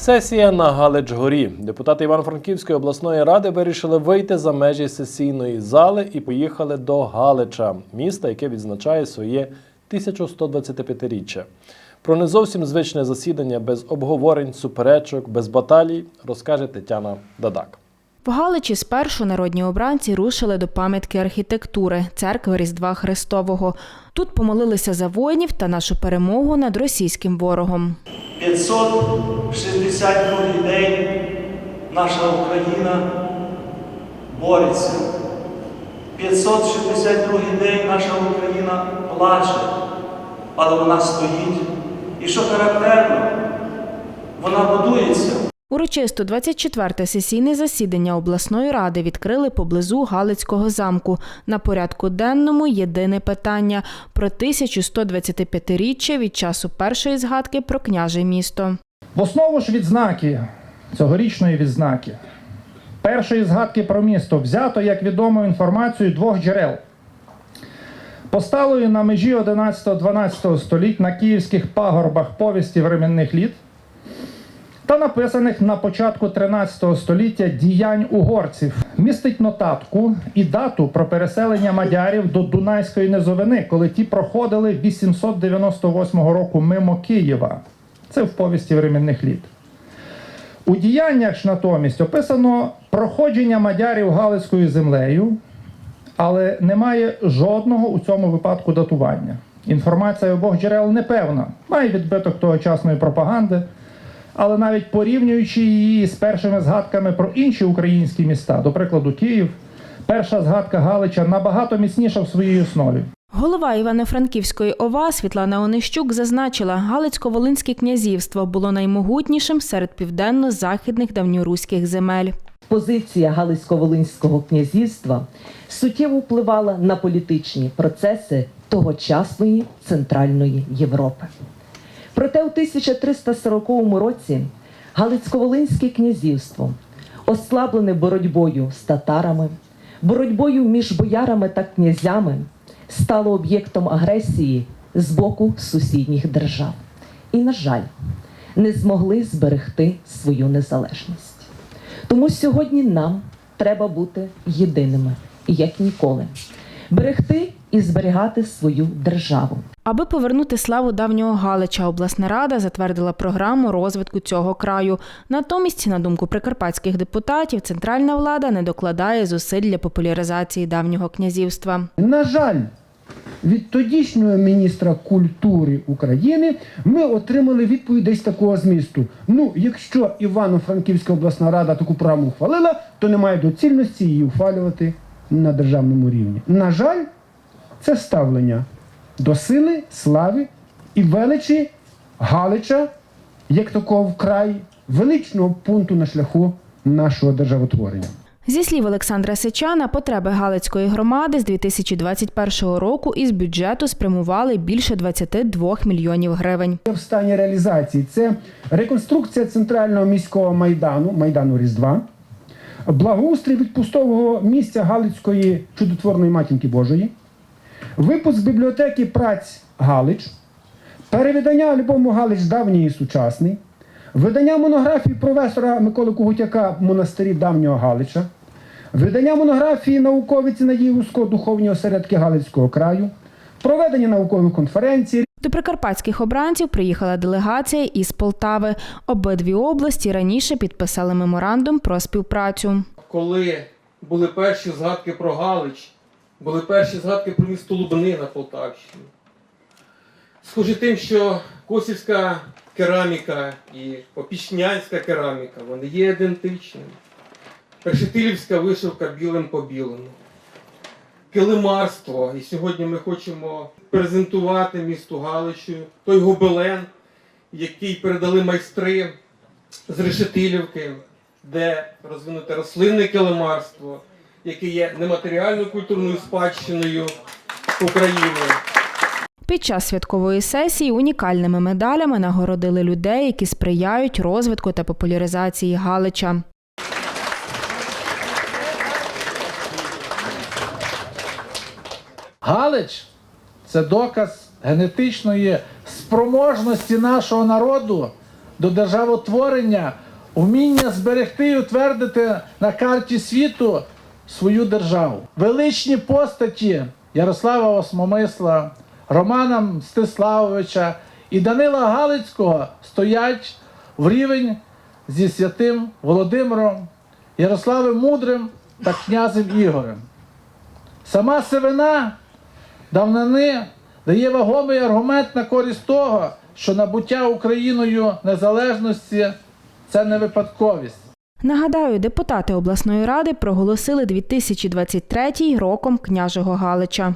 Сесія на Галич-горі. Депутати Івано-Франківської обласної ради вирішили вийти за межі сесійної зали і поїхали до Галича, міста, яке відзначає своє 1125-річчя. Про не зовсім звичне засідання без обговорень, суперечок, без баталій розкаже Тетяна Дадак. В Галичі спершу народні обранці рушили до пам'ятки архітектури церкви Різдва Христового. Тут помолилися за воїнів та нашу перемогу над російським ворогом. 562 день наша Україна бореться. 562 день наша Україна плаче, але вона стоїть. І що характерно, вона будується. Урочисто 24-те сесійне засідання обласної ради відкрили поблизу Галицького замку. На порядку денному єдине питання про 1125-річчя від часу першої згадки про княже місто. В основу ж відзнаки цьогорічної відзнаки першої згадки про місто взято, як відомо, інформацію двох джерел. Посталою на межі 11-12 століть на київських пагорбах повісті временних літ та написаних на початку 13 століття діянь угорців містить нотатку і дату про переселення мадярів до Дунайської низовини, коли ті проходили 898 року мимо Києва. Це в повісті временних літ. У діяннях ж натомість описано проходження мадярів Галицькою землею, але немає жодного у цьому випадку датування. Інформація обох джерел непевна, має відбиток тогочасної пропаганди, але навіть порівнюючи її з першими згадками про інші українські міста, до прикладу, Київ, перша згадка Галича набагато міцніша в своїй основі. Голова Івано-Франківської ОВА Світлана Онищук зазначила, Галицько-Волинське князівство було наймогутнішим серед південно-західних давньоруських земель. Позиція Галицько-Волинського князівства суттєво впливала на політичні процеси тогочасної Центральної Європи. Проте у 1340 році Галицько-Волинське князівство, ослаблене боротьбою з татарами, боротьбою між боярами та князями, стало об'єктом агресії з боку сусідніх держав. І, на жаль, не змогли зберегти свою незалежність. Тому сьогодні нам треба бути єдиними, як ніколи, берегти і зберігати свою державу. Аби повернути славу давнього Галича, обласна рада затвердила програму розвитку цього краю. Натомість, на думку прикарпатських депутатів, центральна влада не докладає зусиль для популяризації давнього князівства. На жаль, від тодішнього міністра культури України ми отримали відповідь десь такого змісту. Ну, якщо Івано-Франківська обласна рада таку програму ухвалила, то немає доцільності її ухвалювати на державному рівні. На жаль, це ставлення до сили, слави і величі Галича як такого вкрай величного пункту на шляху нашого державотворення. Зі слів Олександра Сичана, потреби Галицької громади з 2021 року із бюджету спрямували більше 22 мільйонів гривень. в стані реалізації це реконструкція центрального міського майдану, майдану Різдва, благоустрій відпустового місця Галицької чудотворної матінки Божої, випуск бібліотеки праць Галич, перевидання альбому Галич давній і сучасний, видання монографії професора Миколи Кугутяка монастирі давнього Галича, видання монографії науковиці Надії Лусько духовні осередки Галицького краю, проведення наукових конференцій, До прикарпатських обранців приїхала делегація із Полтави. Обидві області раніше підписали меморандум про співпрацю. коли були перші згадки про Галич, були перші згадки про місто Лубни на Полтавщині. Схоже тим, що косівська кераміка і опішнянська кераміка вони є ідентичними. Решетилівська вишивка білим по білому. Килимарство. І сьогодні ми хочемо презентувати місту Галичу той гобелен, який передали майстри з Решетилівки, де розвинуте рослинне килимарство, яке є нематеріальною культурною спадщиною України. Під час святкової сесії унікальними медалями нагородили людей, які сприяють розвитку та популяризації Галича. Галич це доказ генетичної спроможності нашого народу до державотворення, вміння зберегти і утвердити на карті світу свою державу. Величні постаті Ярослава Осмомисла, Романа Мстиславовича і Данила Галицького стоять в рівень зі святим Володимиром, Ярославом Мудрим та князем Ігорем. Сама сивина давнини дає вагомий аргумент на користь того, що набуття Україною незалежності це не випадковість. Нагадаю, депутати обласної ради проголосили 2023 роком княжого Галича.